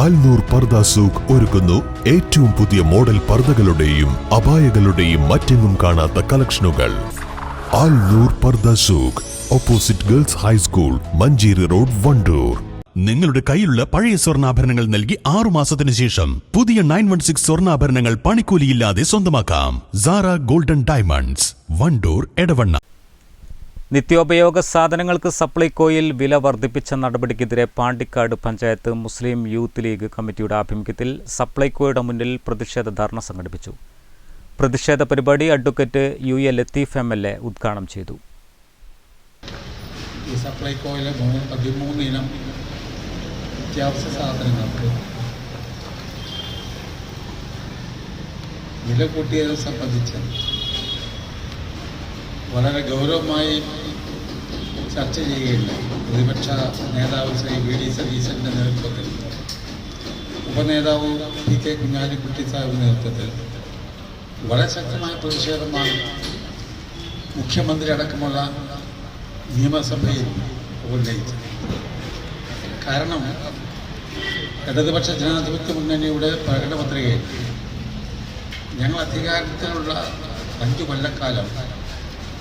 ആൽനൂർ പർദ സൂഖ് ഒരുക്കുന്നു ഏറ്റവും പുതിയ മോഡൽ പർദകളുടെയും അപായകളുടെയും മറ്റെങ്ങും കാണാത്ത കളക്ഷനുകൾ. Alnoor Parda Souq opposite girls high school Manjeri road Wandoor. നിങ്ങളുടെ കയ്യിലുള്ള പഴയ സ്വർണാഭരണങ്ങൾ നൽകി ആറു മാസത്തിനു ശേഷം പുതിയ നയൻ വൺ സിക്സ് സ്വർണാഭരണങ്ങൾ പണിക്കൂലിയില്ലാതെ സ്വന്തമാക്കാം. Sara golden diamonds Wandoor Edavanna. നിത്യോപയോഗ സാധനങ്ങൾക്ക് സപ്ലൈകോയിൽ വില വർദ്ധിപ്പിച്ച നടപടിക്കെതിരെ പാണ്ടിക്കാട് പഞ്ചായത്ത് മുസ്ലിം യൂത്ത് ലീഗ് കമ്മിറ്റിയുടെ ആഭിമുഖ്യത്തിൽ സപ്ലൈകോയുടെ മുന്നിൽ പ്രതിഷേധ ധർണ സംഘടിപ്പിച്ചു. പ്രതിഷേധ പരിപാടി advocate U A Latheef M L A ഉദ്ഘാടനം ചെയ്തു. ഈ സപ്ലൈകോയിലെ മൂന്ന് പതിമൂന്ന് ഇനം അത്യാവശ്യ സാധനങ്ങൾക്ക് വില സംബന്ധിച്ച് വളരെ ഗൗരവമായി ചർച്ച ചെയ്യുകയുണ്ടായി. പ്രതിപക്ഷ നേതാവ് ശ്രീ വി ഡി സതീശന്റെ നേതൃത്വത്തിൽ ഉപനേതാവ് പി കെ കുഞ്ഞാലിക്കുട്ടി സാഹിബ് നേതൃത്വത്തിൽ വളരെ ശക്തമായ പ്രതിഷേധമാണ് മുഖ്യമന്ത്രി അടക്കമുള്ള നിയമസഭയിൽ ഉന്നയിച്ചത്. കാരണം ഇടതുപക്ഷ ജനാധിപത്യ മുന്നണിയുടെ പ്രകടനപത്രികയിൽ ഞങ്ങൾ അധികാരത്തിലുള്ള അഞ്ചു കൊല്ലക്കാലം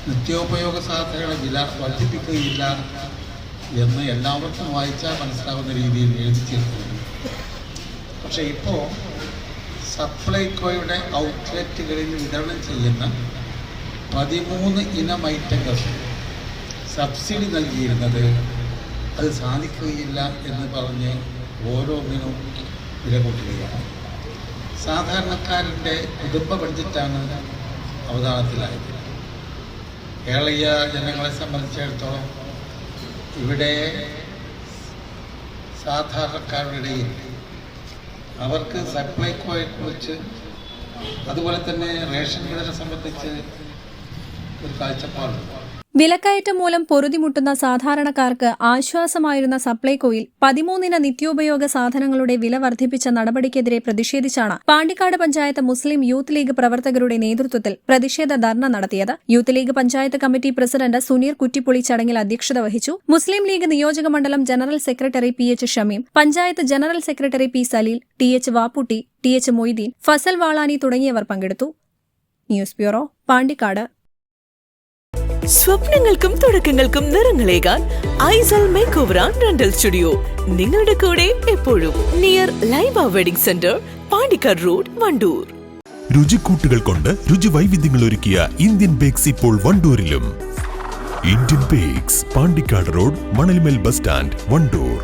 നിത്യോപയോഗ സാധനങ്ങളുടെ വില വർദ്ധിപ്പിക്കുകയില്ല എന്ന് എല്ലാവർക്കും വായിച്ചാൽ മനസ്സിലാവുന്ന രീതിയിൽ എഴുതി ചേർത്തിട്ടുണ്ട് പക്ഷേ ഇപ്പോൾ സപ്ലൈകോയുടെ ഔട്ട്ലെറ്റുകളിൽ വിതരണം ചെയ്യുന്ന പതിമൂന്ന് ഇനം ഐറ്റങ്ങൾ സബ്സിഡി നൽകിയിരുന്നത് അത് സാധിക്കുകയില്ല എന്ന് പറഞ്ഞ് ഓരോന്നിനും വില കൂട്ടുകയാണ് സാധാരണക്കാരന്റെ കുടുംബ ബഡ്ജറ്റാണ് അവതാളത്തിലായത്. കേരളീയ ജനങ്ങളെ സംബന്ധിച്ചിടത്തോളം ഇവിടെ സാധാരണക്കാരുടെ ഇടയിൽ അവർക്ക് സപ്ലൈക്കോയെ കുറിച്ച് അതുപോലെ തന്നെ റേഷൻ വിതരണം സംബന്ധിച്ച് ഒരു കാഴ്ചപ്പാടുണ്ട്. വിലക്കയറ്റം മൂലം പൊറുതിമുട്ടുന്ന സാധാരണക്കാർക്ക് ആശ്വാസമായിരുന്ന സപ്ലൈകോയിൽ പതിമൂന്നിന നിത്യോപയോഗ സാധനങ്ങളുടെ വില വർദ്ധിപ്പിച്ച നടപടിക്കെതിരെ പ്രതിഷേധിച്ചാണ് പാണ്ടിക്കാട് പഞ്ചായത്ത് മുസ്ലിം യൂത്ത് ലീഗ് പ്രവർത്തകരുടെ നേതൃത്വത്തിൽ പ്രതിഷേധ ധർണ നടത്തിയത്. Youth league panchayat committee president Suneer Kuttippuli ചടങ്ങിൽ അധ്യക്ഷത വഹിച്ചു. മുസ്ലിം ലീഗ് നിയോജക മണ്ഡലം general secretary P H Shameem panchayat general secretary P Saleel T H Vapputty T H Moideen Fazal Valani തുടങ്ങിയവർ പങ്കെടുത്തു. News bureau Pandikkad. സ്വപ്നങ്ങൾക്കും തുടക്കങ്ങൾക്കും നിറങ്ങളേകാൻ Aisal makeover and rental studio. നിങ്ങളുടെ കൂടെ എപ്പോഴും near Laiba wedding centre Pandikkad road Wandoor. രുചിക്കൂട്ടുകൾ കൊണ്ട് രുചി വൈവിധ്യങ്ങൾ ഒരുക്കിയ ഇന്ത്യൻ ബേക്സ് ഇപ്പോൾ വണ്ടൂരിലും. Indian bakes Pandikkad road Manalmel bus stand Wandoor.